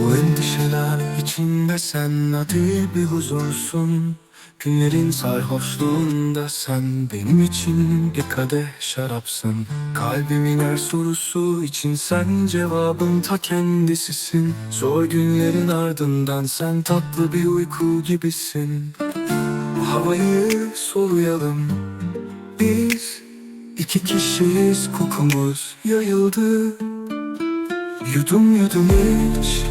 Bu endişeler içinde sen hadi bir huzursun. Günlerin sarhoşluğunda sen benim için bir kadeh şarapsın. Kalbimin her sorusu için sen cevabın ta kendisisin. Zor günlerin ardından sen tatlı bir uyku gibisin. Bu havayı soluyalım. Biz iki kişiyiz kokumuz yayıldı. Yudum yudum iç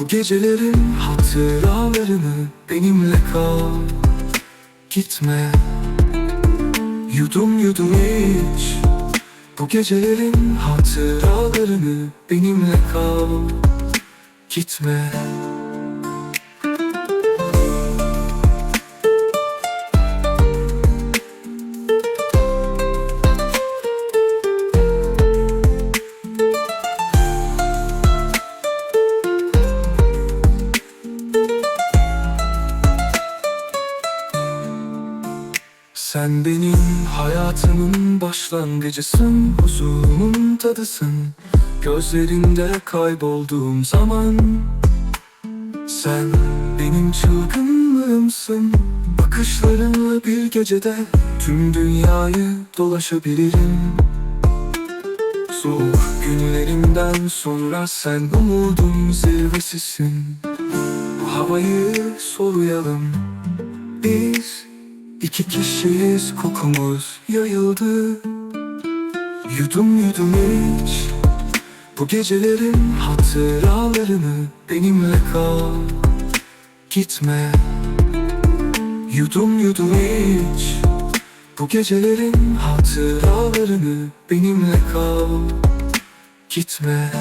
Bu gecelerin hatıralarını benimle kal. Gitme. Yudum yudum iç. Bu gecelerin hatıralarını benimle kal. Gitme Sen benim hayatımın başlangıcısın Huzurumun tadısın. Gözlerinde kaybolduğum zaman Sen benim çılgınlığımsın. Bakışlarınla bir gecede Tüm dünyayı dolaşabilirim. Soğuk günlerimden sonra sen umudun zirvesisin Bu havayı soluyalım Biz iki kişiyiz kokumuz yayıldı. Yudum yudum iç. Bu gecelerin hatıralarını benimle kal. Gitme. Yudum yudum iç. Bu gecelerin hatıralarını benimle kal. Gitme